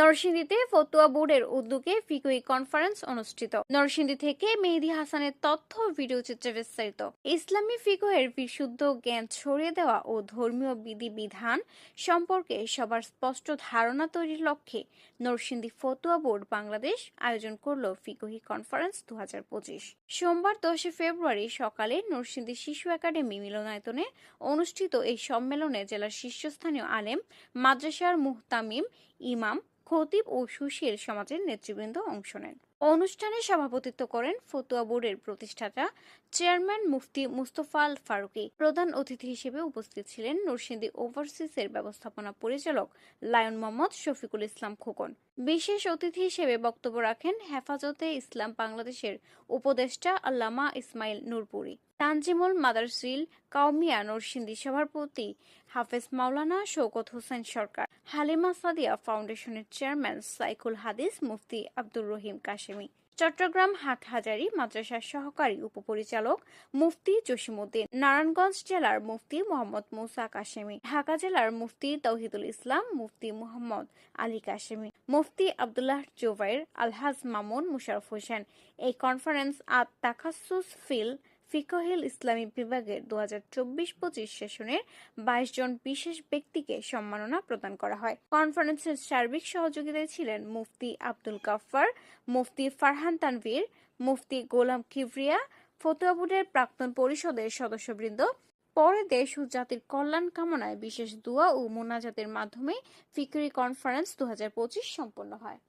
নরসিংদীতে ফতুয়া বোর্ডের উদ্যোগে ফিকুই কনফারেন্স অনুষ্ঠিত। নরসিংদী থেকে মেহেদি হাসানের তথ্য ভিডিও চিত্রে বিস্তারিত। ইসলামী ফিকুহের বিশুদ্ধ জ্ঞান ছড়িয়ে দেওয়া ও ধর্মীয় বিধিবিধান সম্পর্কে সবার স্পষ্ট ধারণা তৈরির লক্ষ্যে নরসিংদী ফতুয়া বোর্ড বাংলাদেশ আয়োজন করল ফিকুহি কনফারেন্স দু হাজার পঁচিশ। সোমবার দশে ফেব্রুয়ারি সকালে নরসিংদী শিশু একাডেমি মিলনায়তনে অনুষ্ঠিত এই সম্মেলনে জেলার শীর্ষস্থানীয় আলেম, মাদ্রাসার মুহতামিম, ইমাম খতিব ও সুশীল সমাজের নেতৃবৃন্দ অংশ নেন। অনুষ্ঠানে সভাপতিত্ব করেন ফতুয়া বোর্ডের প্রতিষ্ঠাতা চেয়ারম্যান মুফতি মুস্তফা আল ফারুকি। প্রধান অতিথি হিসেবে উপস্থিত ছিলেন নরসিংদী ওভারসিজের ব্যবস্থাপনা পরিচালক লায়ন মোহাম্মদ শফিকুল ইসলাম খোকন। বিশেষ অতিথি হিসেবে বক্তব্য রাখেন হেফাজতে ইসলাম বাংলাদেশের উপদেষ্টা আল্লামা ইসমাইল নূরপুরি। তানজিমুল মাদারসিল কাউমিয়া নরসিংদী সভাপতি হাফেজ মাওলানা শৌকত হোসেন সরকার, হালিমা সাদিয়া ফাউন্ডেশনের চেয়ারম্যান সাইকুল হাদিস মুফতি আব্দুর রহিম কাশেমি, চট্টগ্রাম হাটহাজারী মাদ্রাসার সহকারী উপপরিচালক মুফতি জসিমউদ্দিন, নারায়ণগঞ্জ জেলার মুফতি মোহাম্মদ মুসা কাশেমি, ঢাকা জেলার মুফতি তৌহিদুল ইসলাম, মুফতি মোহাম্মদ আলী কাশেমি, মুফতি আবদুল্লাহ জোবাইর, আলহাজ মামুন মুশারফ হোসেন। এই কনফারেন্স আত তাকাসুস ফিল ফিকহিল ইসলামী বিভাগের দু হাজার চব্বিশ পঁচিশ সেশনের বাইশ জন বিশেষ ব্যক্তিকে সম্মাননা প্রদান করা হয়। কনফারেন্সের সার্বিক সহযোগিতায় ছিলেন মুফতি আব্দুল গাফফার, মুফতি ফারহান তানভীর, মুফতি গোলাম কিবরিয়া, ফতুয়া বোর্ডের প্রাক্তন পরিষদের সদস্যবৃন্দ। পরে দেশ ও জাতির কল্যাণ কামনায় বিশেষ দোয়া ও মোনাজাতের মাধ্যমে ফিকরি কনফারেন্স দু হাজার পঁচিশ সম্পন্ন হয়।